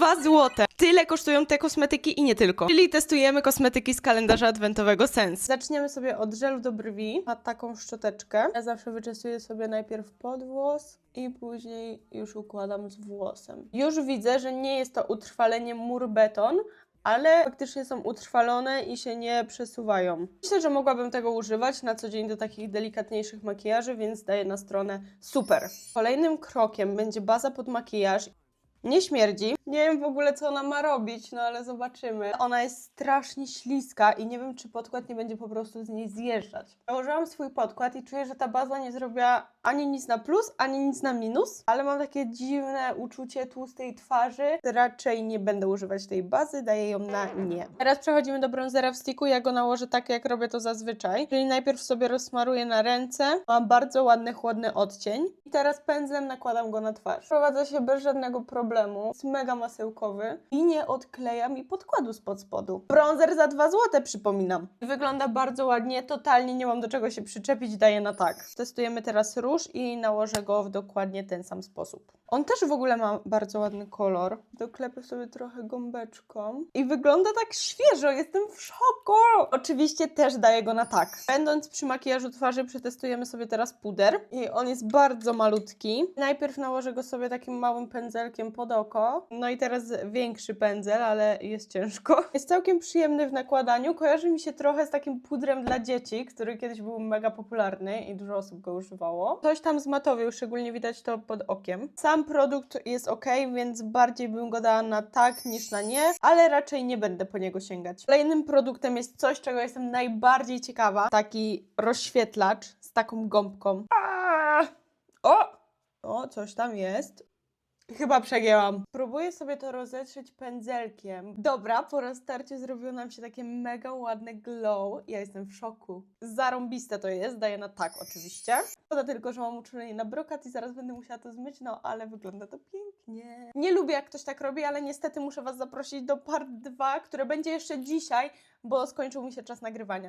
2 złote. Tyle kosztują te kosmetyki i nie tylko. Czyli testujemy kosmetyki z kalendarza adwentowego Sens. Zaczniemy sobie od żelu do brwi. Ma taką szczoteczkę. Ja zawsze wyczesuję sobie najpierw pod włos i później już układam z włosem. Już widzę, że nie jest to utrwalenie mur beton, ale faktycznie są utrwalone i się nie przesuwają. Myślę, że mogłabym tego używać na co dzień do takich delikatniejszych makijaży, więc daję na stronę super. Kolejnym krokiem będzie baza pod makijaż. Nie śmierdzi. Nie wiem w ogóle, co ona ma robić, no ale zobaczymy. Ona jest strasznie śliska i nie wiem, czy podkład nie będzie po prostu z niej zjeżdżać. Założyłam swój podkład i czuję, że ta baza nie zrobiła ani nic na plus, ani nic na minus, ale mam takie dziwne uczucie tłustej twarzy. Raczej nie będę używać tej bazy, daję ją na nie. Teraz przechodzimy do bronzera w sticku. Ja go nałożę tak, jak robię to zazwyczaj. Czyli najpierw sobie rozsmaruję na ręce. Mam bardzo ładny, chłodny odcień. I teraz pędzlem nakładam go na twarz. Prowadza się bez żadnego problemu. Jest mega masełkowy i nie odkleja mi podkładu spod spodu. Bronzer za 2 złote, przypominam. Wygląda bardzo ładnie, totalnie nie mam do czego się przyczepić, daję na tak. Testujemy teraz róż i nałożę go w dokładnie ten sam sposób. On też w ogóle ma bardzo ładny kolor. Doklepię sobie trochę gąbeczką i wygląda tak świeżo, jestem w szoku! Oczywiście też daję go na tak. Będąc przy makijażu twarzy, przetestujemy sobie teraz puder i on jest bardzo malutki. Najpierw nałożę go sobie takim małym pędzelkiem pod oko. No i teraz większy pędzel, ale jest ciężko. Jest całkiem przyjemny w nakładaniu. Kojarzy mi się trochę z takim pudrem dla dzieci, który kiedyś był mega popularny i dużo osób go używało. Coś tam zmatowił, szczególnie widać to pod okiem. Sam produkt jest ok, więc bardziej bym go dała na tak niż na nie, ale raczej nie będę po niego sięgać. Kolejnym produktem jest coś, czego jestem najbardziej ciekawa. Taki rozświetlacz z taką gąbką. Aaaa! O! O, coś tam jest. Chyba przegięłam. Próbuję sobie to rozetrzeć pędzelkiem. Dobra, po roztarciu zrobiło nam się takie mega ładne glow. Ja jestem w szoku. Zarąbiste to jest, daję na tak oczywiście. Szkoda tylko, że mam uczulenie na brokat i zaraz będę musiała to zmyć, no ale wygląda to pięknie. Nie lubię jak ktoś tak robi, ale niestety muszę Was zaprosić do part 2, które będzie jeszcze dzisiaj, bo skończył mi się czas nagrywania.